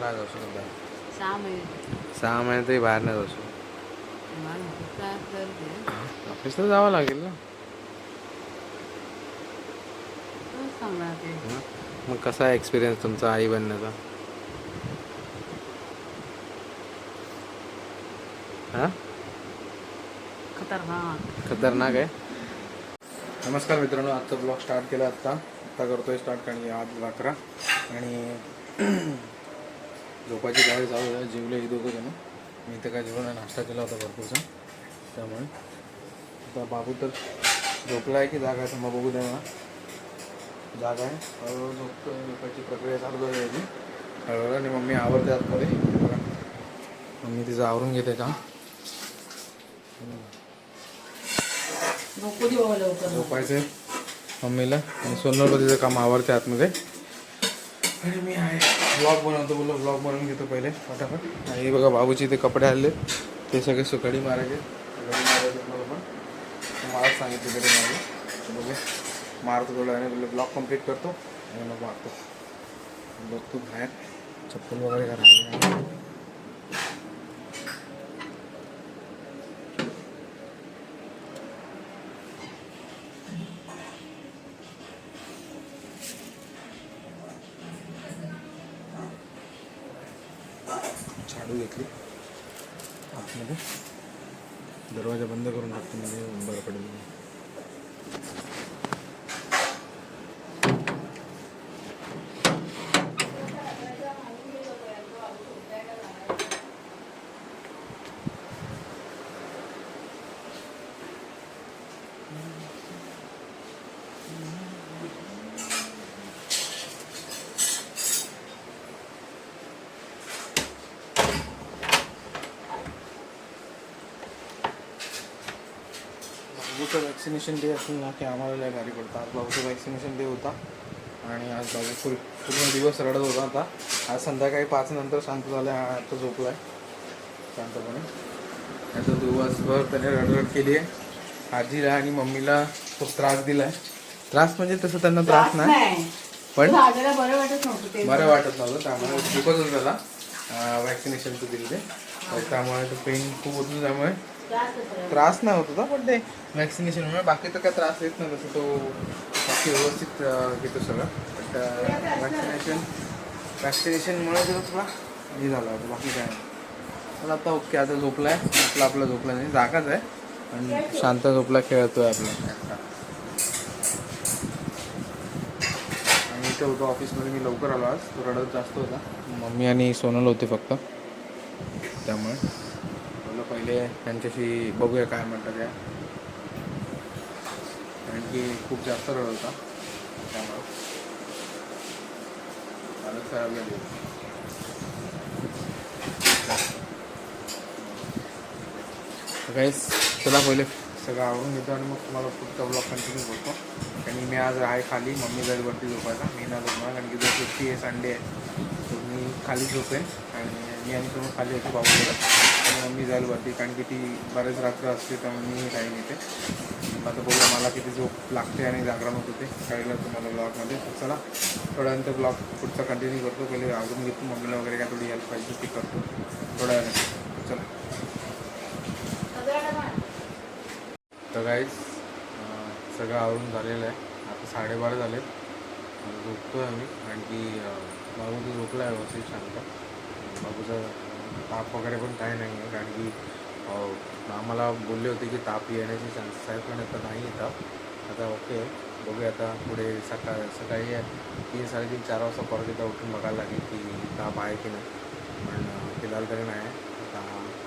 नाही जाऊ शकत. बाहेर. सहा महिने. सहा महिने तरी बाहेर नाही जाऊ शकत. मला. ऑफिसला जावं लागेल ना. हं? मग कसा आहे एक्सपिरियन्स तुमचा आई बनण्याचा? हां? खतरनाक. खतरनाक आहे? नमस्कार मित्रांनो आजचा ब्लॉग स्टार्ट केला आत्ता आत्ता करतोय स्टार्ट कारण आज अकरा. आणि झोपाची गाडी चालू आहे. जेवले हे दोघं जण. मी इथं काय जेवण नाश्ता केला होता भरपूरचा त्यामुळे आता बाबू तर झोपला आहे की जागा आहे तर मग बघू द्या मला. जागा आहे. हळूहळू झोपतो झोपायची प्रक्रिया चालू आहे याची. हळूहळू आणि मम्मी आवरते आतमध्ये. बघा. मम्मी तिचं आवरून घेते का झोपायचं मम्मीला आणि सोनलपतीचं काम आवडते आतमध्ये. आणि मी आहे. ब्लॉग बनवतो बोललो ब्लॉग बनवून घेतो पहिले फटाफट. आणि बघा बाबूचे ते कपडे आले ते सगळे सुकाडी मारायचे. सुकडी मारायचे पण. मला सांगितलं तरी मारले बघू. मारतो थोडं आणि बोललो ब्लॉग कंप्लीट करतो. आणि मग मारतो. बघतो बाहेर. चप्पल वगैरे का राहिली नाही. झाडू घेतली. आतमध्ये. दरवाजा बंद करून टाकतो म्हणजे बरं पडेल. बाबूचं वॅक्सिनेशन डे असेल ना की आम्हाला लय भारी पडतं. आज बाबूचं वॅक्सिनेशन डे होता. आणि आज बाबू फुल पूर्ण दिवस रडत होता आता. आज संध्याकाळी पाच नंतर शांत झाला आहे आता झोपला आहे शांतपणे. आता दिवसभर त्याने रडरड केली आहे. आजीला आणि मम्मीला खूप त्रास दिला आहे त्रास म्हणजे तसं त्यांना त्रास नाही. पण बरं वाटत नव्हतं ते. बरं वाटत नव्हतं त्यामुळे दुखतच झाला वॅक्सिनेशनचं दिलं ते. तर त्यामुळे तो पेन खूप होतं त्यामुळे त्रास नाही होत होता पण ते वॅक्सिनेशनमुळे बाकी तर काय त्रास येत नाही तसं तो बाकी व्यवस्थित घेतो सगळं. बट वॅक्सिनेशन वॅक्सिनेशनमुळे जरा थोडा हे झाला होता बाकी काय नाही. आता ओके आता झोपलाय. आपला आपला झोपला नाही जागाच आहे. आणि शांत झोपला खेळतोय आपला. आणि इथे होतो ऑफिसमध्ये मी लवकर आलो आज. तो रडत जास्त होता. मम्मी आणि सोनल होते फक्त. त्यामुळे. बोललो पहिले त्यांच्याशी बघूया काय म्हणतात त्या. कारण की खूप जास्त रडत होता त्यामुळे. मला खराब झाली काहीच चला पहिले सगळं आवडून घेतो आणि मग तुम्हाला पुढचा ब्लॉग कंटिन्यू करतो. आणि मी आज आहे खाली मम्मी जाईल वरती झोपायला मी ना झोपणार कारण की जर सुट्टी आहे संडे आहे तर मी खाली झोपेन आणि मी आणि तुम्ही खाली होतो बाबूकडे मी मम्मी जाईल वरती कारण की ती बरेच रात्र असते त्यामुळे मी टाईम येते आता बोलला मला किती झोप लागते आणि जागरण होत होते. कळलं तुम्हाला ब्लॉगमध्ये तर चला थोड्यानंतर ब्लॉग पुढचा कंटिन्यू करतो. पहिले आवडून घेतो. मम्मीला वगैरे काय थोडी हेल्प पाहिजे ती करतो. थोड्या वेळाने. चला. तर काहीच सगळं आवरून झालेलं आहे. आता साडेबारा झाले झोपतो आहे आम्ही. आणखी की अं, बाबू झोपला आहे व्यवस्थित शांत. बाबूचा ताप वगैरे पण काही नाही आहे कारण की आम्हाला बोलले होते की ताप येण्याचे चान्सेस आहे पण आता नाही येतात आता ओके बघू बघूया आता पुढे सकाळ सकाळी तीन साडेतीन चार वाजता परत एकदा उठून बघायला लागेल की ताप आहे की नाही. पण फिलहाल तरी नाही आता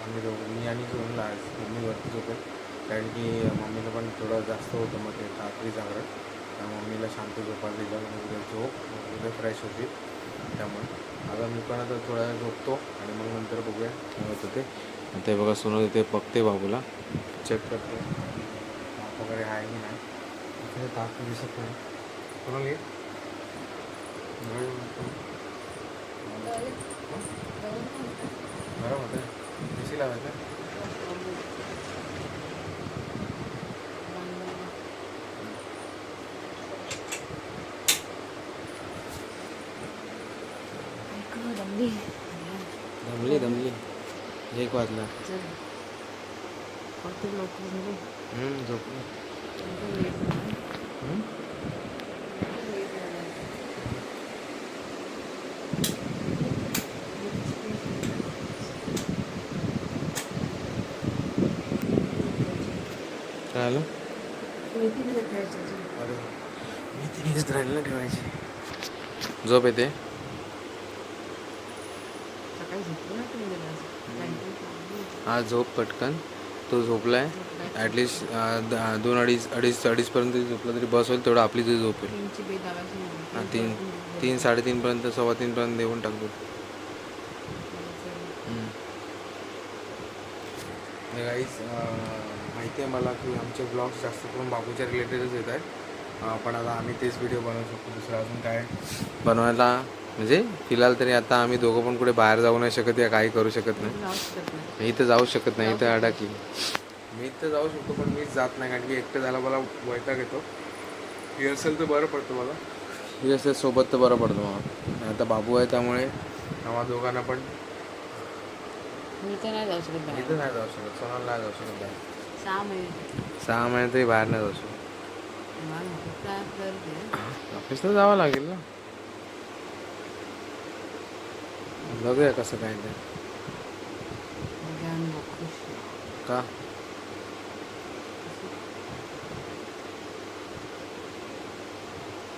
आम्ही दोघं मी आणि सोनला आज मम्मीवरती झोपेल. कारण की मम्मीला पण थोडं जास्त होतं मग ते रात्री जागरण. त्या मम्मीला शांत झोपायला दिलं उद्या झोप उद्या फ्रेश होती त्यामुळे. आता मी पण आता थोड्या वेळ झोपतो आणि मग नंतर बघूया काय होतं ते. ते बघा सोनल ते बघते बाबूला. चेक करते. ताप वगैरे आहे की नाही. इथे ताप दिसत नाही. सोनल ये गरम होतं. एसी लावायचं दमली. दमली दमली. एक वाजला. काय आलं. मेथी राहिलं ठेवायची. झोप येते सकाळी झोपलो ना तुम्ही जरा असं. Canteen खाल्ली. हा झोप पटकन. तो झोपलाय. ॲटलिस्ट दोन अडीच अडीच अडीचपर्यंत झोपला तरी बस होईल तेवढं आपली तरी झोप येईल. हा तीन तीन साडेतीनपर्यंत सव्वा तीनपर्यंत देऊन टाकतो. गाईज माहिती आहे मला की आमचे ब्लॉग्स जास्त करून बाबूच्या रिलेटेडच येत आहेत. पण आता आम्ही तेच व्हिडिओ बनवू शकतो. दुसरं अजून काय? बनवायला म्हणजे फिलहाल तरी आता आम्ही दोघं पण कुठे बाहेर जाऊ नाही शकत या काही करू शकत नाही. मी तर जाऊ शकत नाही तर अडाकी मी तर जाऊ शकतो पण मीच जात नाही कारण की एकटं जायला मला वैताग येतो. असेल तर बरं पडतं मला. असेल सोबत तर बरं पडतं मला. आता बाबू आहे त्यामुळे आम्हा दोघांना पण मी तर नाही जाऊ शकत मी. तर नाही जाऊ शकत सोनाला नाही जाऊ शकत बाहेर. सहा महिने. सहा महिने तरी बाहेर नाही जाऊ शकत. ऑफिसला जावं लागेल ना. बघूया कसं काय ते. का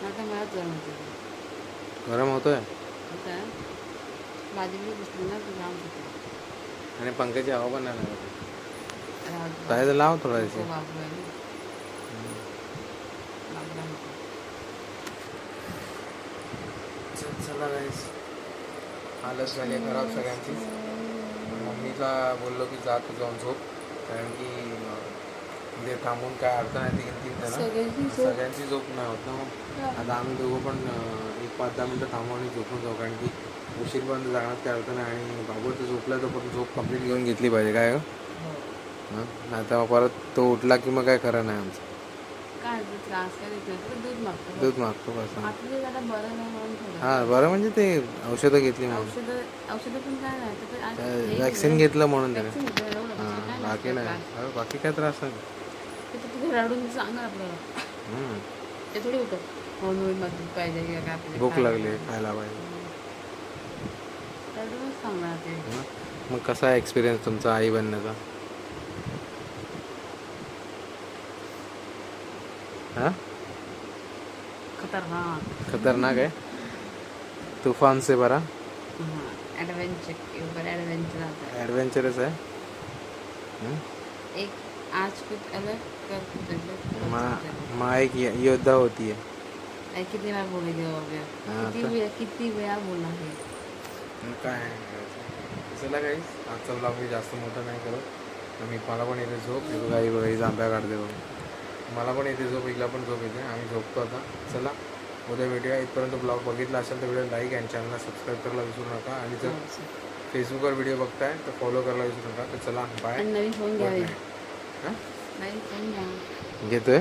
आता मलाच. गरम होतोय आता बाजूला बसली ना तर जाम होते आणि पंख्याची हवा पण नाही लागत. काय तर लाव थोडा बाबू आहे नको. चला गाईस हालत झाली आहे खराब सगळ्यांची मम्मीला बोललो की जा तू जाऊन झोप कारण की इथे थांबून काय अर्थ नाही तीन तीन त्यांना सगळ्यांची झोप. नाही होत ना मग आता आम्ही दोघं पण एक पाच दहा मिनटं थांबू आणि झोपून जाऊ कारण की उशीरपर्यंत जाण्यात काय अर्थ नाही आणि बाबू तर झोपला तर पण झोप कंप्लीट घेऊन घेतली पाहिजे काय हो? हो. हं? नाहीतर मग परत तो उठला की मग काय खरं नाही आमचं काय ते त्रास काय देत नाही तर दूध मागतो दूध मागतो बस हं. आता ते जरा बरं नाही म्हणून थोडं हां बरं म्हणजे ते औषधं घेतली म्हणून. औषधं औषधं पण काय नाही तर ते आज हे वॅक्सिन घेतलं म्हणून त्याने. Vaccine घेतलं एवढं. दुसरं काय नाही बाकी नाही. त्रास. हो, बाकी काय त्रास नाही. ते तर तिथे रडून सांगा आपल्याला. हं. ते थोडी होतं म्हणून होईल मग दूध पाहिजे किंवा काय आपल्याला भूक लागली खायला पाहिजे. रडूनच सांगणार ते. हं? मग कसा एक्सपिरियन्स तुमचा आई बनण्याचा? हां? खतरनाक. खतरनाक आहे. तुफान से बरा ॲडव्हेंचर ऊपर ॲडव्हेंचर आता है. ॲडव्हेंचरस आहे. हं? एक आज कुछ अलग कल कुछ अलग माँ माँ एक य- योद्धा होती है अरे किती वेळा बोलले देवा हाँ, किती तो- वेळा किती वेळा बोलणार हे काय आहे? करायचं? चला काही आजचा ब्लॉग मी जास्त मोठा नाही करत. आणि मला पण येते झोप येतो काही काही जांभ्या काढते बघ. मला पण येते झोप इकला पण झोप येते. आम्ही झोपतो आता. चला उद्या भेटूया. इथपर्यंत ब्लॉग बघितला असेल तर व्हिडिओ लाईक आणि चॅनलला सबस्क्राईब करायला विसरू नका. आणि जर फेसबुकवर व्हिडिओ बघताय तर फॉलो करायला विसरू नका. तर चला बाय नवीन फोन घ्यावे. हां? घेतोय?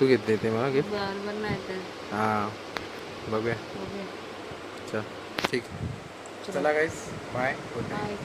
तू घेते ते मला तर. हां बघूया. चल ठीक. चला गाईस बाय बाय